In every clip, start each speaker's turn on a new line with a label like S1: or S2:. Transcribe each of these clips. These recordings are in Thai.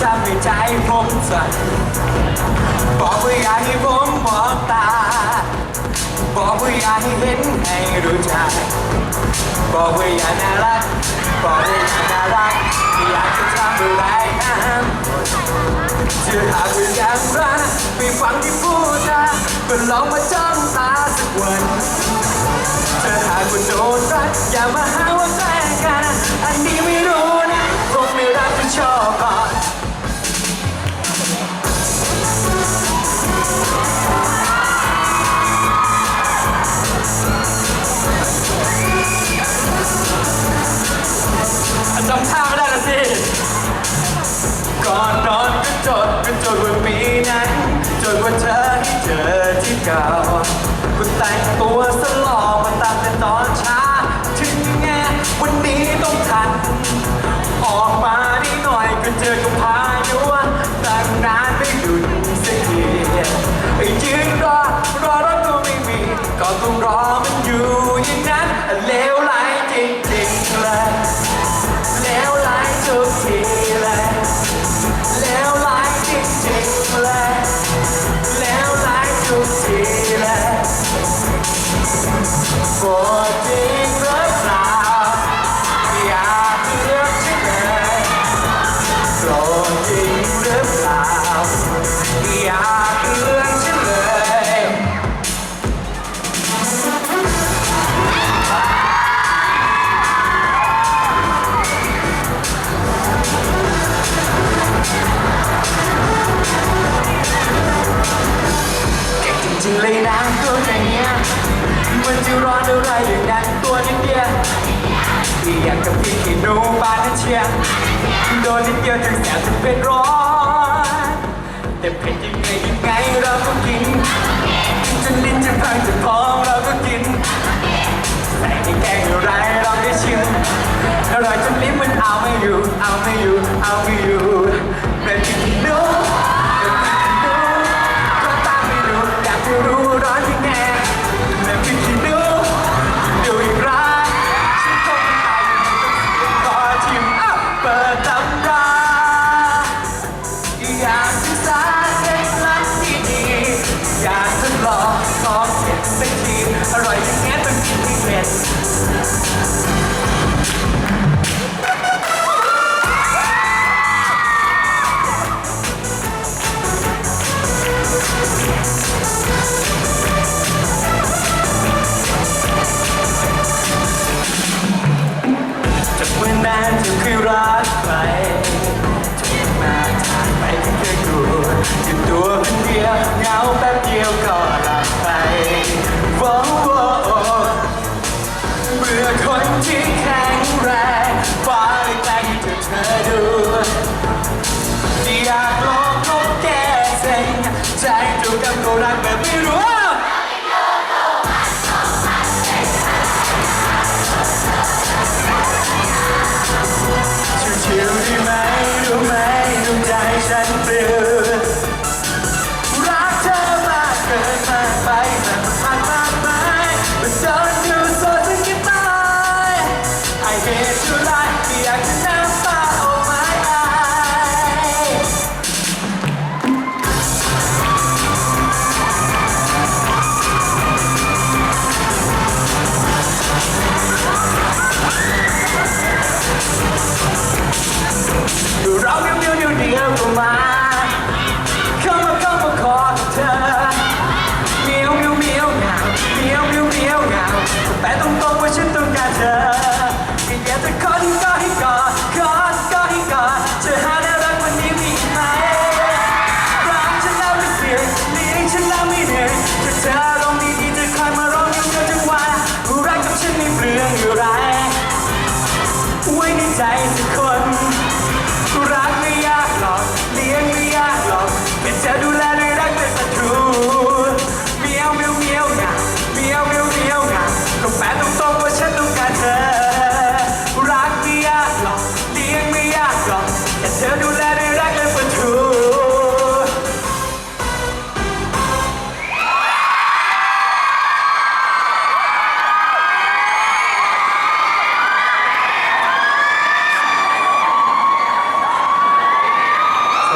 S1: อย่าว่าทำให้ใจผมสั่นบอกว่าอยากให้ผมมองตา บอกว่าอยากให้เห็นให้รู้ใจบอกว่าอยากน่ารัก บอกว่าอยากน่ารักอยากจะทำอะไรนะจะหากว่าอยากรักไม่ฟังที่พูดนะก็ลองมาจ้องตาสักวันเธอหากว่าโดนรักอย่ามาหาว่าแกล้งกันอันนี้ไม่ ก่าคุณแต่งตัวสลอมาตั้งแต่ตอนเช้า จะร้อนอะไรอย่างนั้นตัวนิดเดียวที่อยากกับพี่ขี้หนูบานนั่นเชียร์โดนนิดเดียวถึงแสบถึงเป็นร้อน แต่เผ็ดยังไงยังไงเราก็กินจนลิ้นจะพังจะพองเราก็กินแต่ในแกงอะไรเราได้ชิมอร่อยจนลิ้นมันเอาไม่อยู่ เอาไม่อยู่ เอาไม่อยู่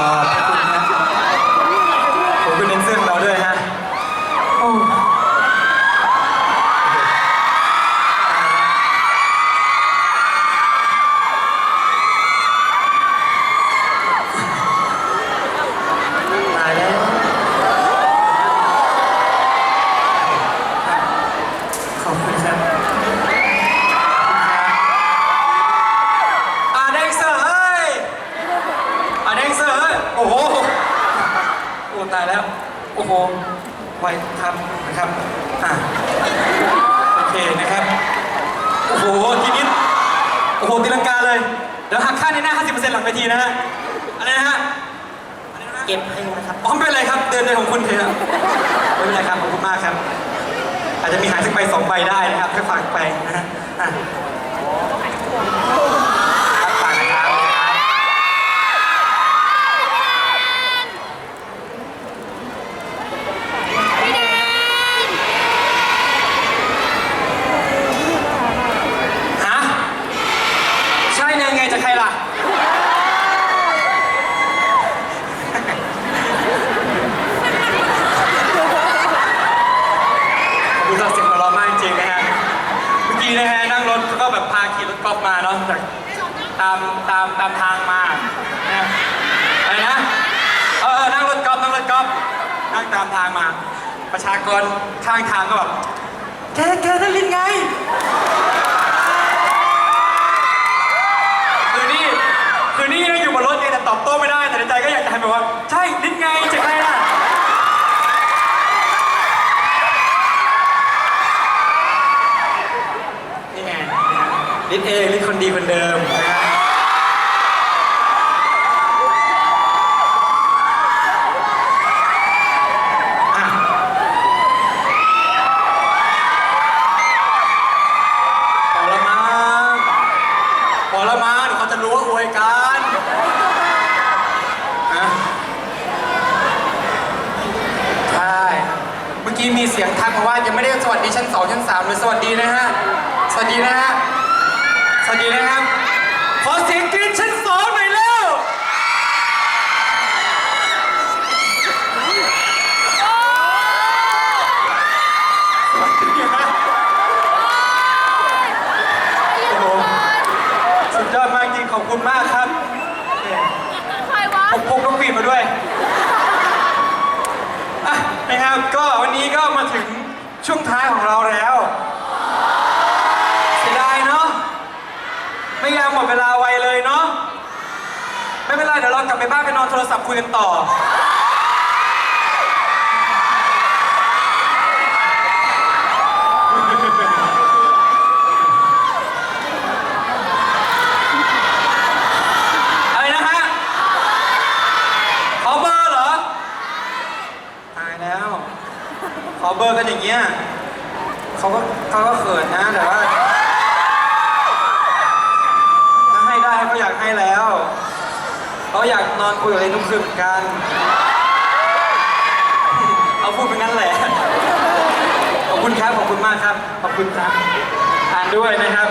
S1: 아, นะครับอะ
S2: โอเคนะครับ โอ้โหทีนี้โอ้โหตีลังกาเลย เดี๋ยวหักค่าในหน้า 50%หลังเวทีนะฮะอะไรนะฮะ
S3: เก็บให้นะครับ
S2: อ๋อไม่เป็นไรครับ เดินเดินของคุณเถอะไม่เป็นไรครับขอบคุณมากครับ อาจจะมีหายสักใบสองใบได้นะครับแค่ฝากไปนะฮะอะครับฝากนะครับฮะใช่เนี่ยไงจะใครล่ะ ดูจากเสียงหัวเราะมากจริงๆนะฮะ เมื่อกี้นะฮะนั่งรถก็แบบพาขี่รถกอล์ฟมาเนาะจากตามตามตามทางมานะอะไรนะเออเออนั่งรถกอล์ฟนั่งรถกอล์ฟนั่งตามทางมา ประชากรข้างทางก็แบบแกแกนั่นลินไงคือนี่คือนี่นั่งอยู่บนรถเองแต่ตอบโต้ไม่ได้แต่ในใจก็อยากจะให้แบบว่า ใช่ลินไงจะใครล่ะนี่ไงนะฮะลิศเองลิศคนดีคนเดิมนะฮะอะพอละมั้งพอละมั้งเดี๋ยวเขาจะรู้ว่าอวยกันอะใช่ เมื่อกี้มีเสียงทักมาว่ายังไม่ได้สวัสดีชั้นสองชั้นสามเลยสวัสดีนะฮะ สวัสดีนะฮะ สวัสดีนะครับ ขอเสียงกรี๊ดชั้นสองหน่อยเร็วสวัสดีนะโอ้โหสุดยอดมากจริงขอบคุณมากครับ
S4: ใครวะ
S2: ผมพกนกหวีดมาด้วย อะนะครับก็วันนี้ก็มาถึง ช่วงท้ายของเราแล้วเสียดายเนาะไม่ยามหมดเวลาไวเลยเนาะไม่เป็นไรเดี๋ยวเรากลับไปบ้านไปนอนโทรศัพท์คุยกันต่อ อะไรนะฮะ ขอเบอร์เหรอ ตายแล้ว ขอ เบอร์กันอย่างเงี้ยเขาก็เขาก็เขินนะแต่ว่าถ้าให้ได้เขาอยากให้แล้วเขาอยากนอนคุยกับเองทุกคืนเหมือนกันเอาพูดเป็นงั้นแหละขอบคุณครับขอบคุณมากครับขอบคุณครับอ่านด้วยนะครับ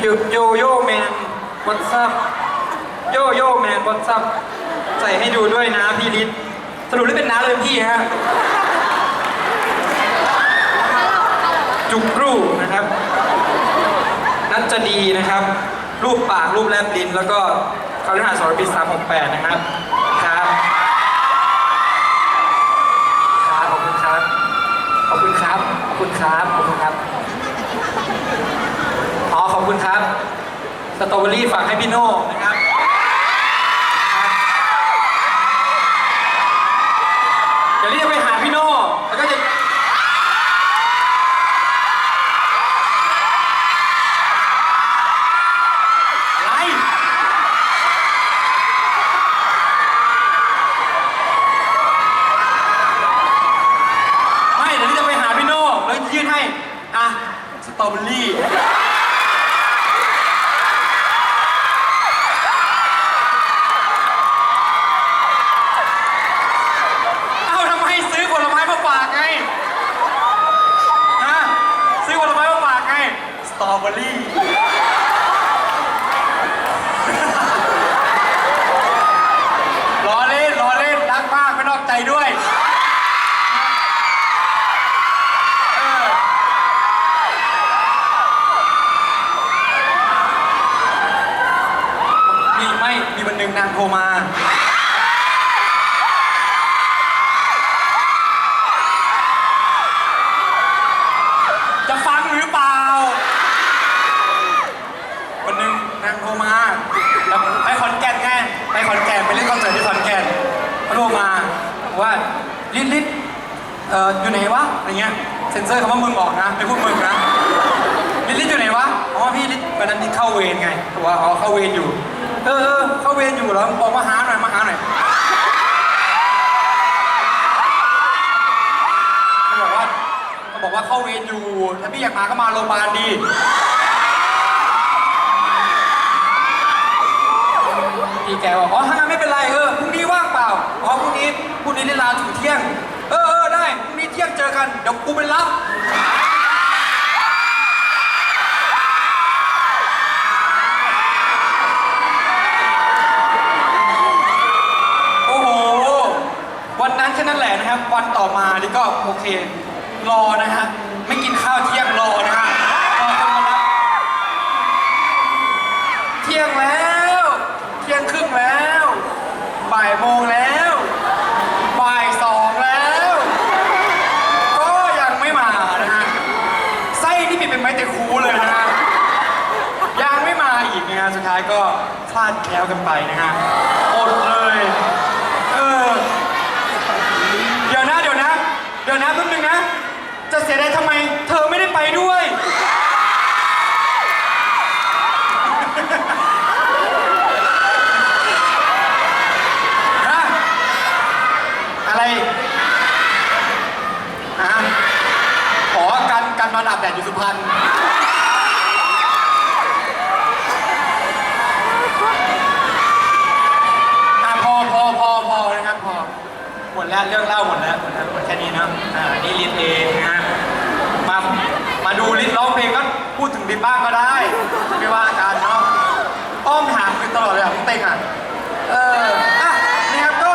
S2: โยโยโย่แมนวัตซับโยโย่แมนวัตซับใส่ให้ดูด้วยนะพี่ลิศ รุปได้เป็นน้าเลยพี่ฮะจุกรูนะครับนัดจะดีนะครับ รูปปากรูปแลบลิ้น แล้วก็คาริหาสรพิษสามหกแปดนะครับครับครับขอบคุณครับขอบคุณครับขอบคุณครับขอบคุณครับอ๋อขอบคุณครับสตรอเบอรี่ฝากให้พี่โน่นะครับ เดี๋ยวรีบไปหาพี่โน่ แล้วก็จะ อะไร ไม่เดี๋ยวจะไปหาพี่โน่แล้วยื่นให้ อะ ส ตรอเบอรี่ เอ้าทำไมซื้อผลไม้มาฝากไง ฮะ ซื้อผลไม้มาฝากไง สตรอเบอรี่ ล้อเล่นล้อเล่นรักมากไม่นอกใจด้วยเออมีไม่ มีวันหนึ่งนางโทรมา จะฟังหรือเปล่า วันหนึ่งนางโทรมาแล้วไปขอนแก่นไงไปขอนแก่นไปเล่นคอนเสิร์ตที่ขอนแก่นเขาโทรมาบอกว่าลิศลิศ เอออยู่ไหนวะอะไร เซ็นเซอร์คำว่ามึงออกนะไม่พูดมึงนะลิลลิอยู่ไหนวะอ๋อพี่ลิลวันนั้นลิลเข้าเวรไงตัวอ๋อเข้าเวรอยู่ เออเออเข้าเวรอยู่เหรอบอกมาหาหน่อยมาหาหน่อยเขาบอกว่าเขาบอกว่าเข้าเวรอยู่ ถ้าพี่อยากมาก็มาโรงพยาบาลดี พี่แกบอกอ๋อถ้างั้นไม่เป็นไรเออพรุ่งนี้ว่างเปล่าอ๋อพรุ่งนี้พรุ่งนี้ได้ลาถึงเที่ยง เที่ยงเจอกันเดี๋ยวกูไปรับโอ้โห วันนั้นแค่นั้นแหละนะครับ วันต่อมานี่ก็โอเค รอนะฮะ ไม่กินข้าวเที่ยงรอนะฮะรอคนมารับ เที่ยงแล้ว เที่ยงครึ่งแล้ว บ่ายโมงแล้ว บ่ายสองแล้ว ก็ยังไม่มานะฮะ ไส้นี่มีเป็นไม้แต่คูเลยนะฮะ ยังไม่มาอีกนะฮะ สุดท้ายก็คลาดแคล้วกันไปนะฮะอดเลยเออเดี๋ยวนะเดี๋ยวนะ เดี๋ยวนะแป๊บนึงนะ จะเสียดายทำไม เธอไม่ได้ไปด้วย ฮะ อะไรฮะขอการการนอนอาบแดดอยู่สุพรรณอะพอพอพอพอนะครับพอหม ดแล้วเรื่องเล่าหมดแล้วหมดแล้วหมดแค่นี้นะอ่านี่ลิศเองนะมามาดูลิศร้องเพลงก็พูดถึงลิศบ้างก็ได้ ไม่ว่ากันเนาะอ้อมถามคือตลอดเลยอะพี่เต็งอะเอออะนี่ครับก็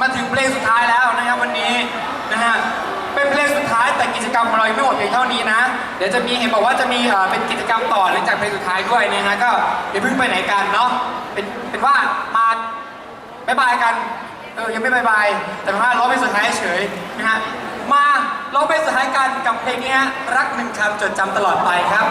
S2: มาถึงเพลงสุดท้ายแล้วนะครับวันนี้นะฮะเป็นเพลงสุดท้ายแต่กิจกรรมของเรายังไม่หมดเพียงเท่านี้นะ เดี๋ยวจะมีเห็นบอกว่าจะมีเอ่อเป็นกิจกรรมต่อหลังจากเพลงสุดท้ายด้วยนะฮะก็อย่าเพิ่งไปไหนกันเนาะเป็นเป็นว่ามาบายบายกัน เออยังไม่บายบายแต่ว่าร้องเป็นสุดท้ายเฉยนะฮะมาร้องเป็นสุดท้ายกันกับเพลงนี้ฮะรักหนึ่งคำจดจำตลอดไปครับ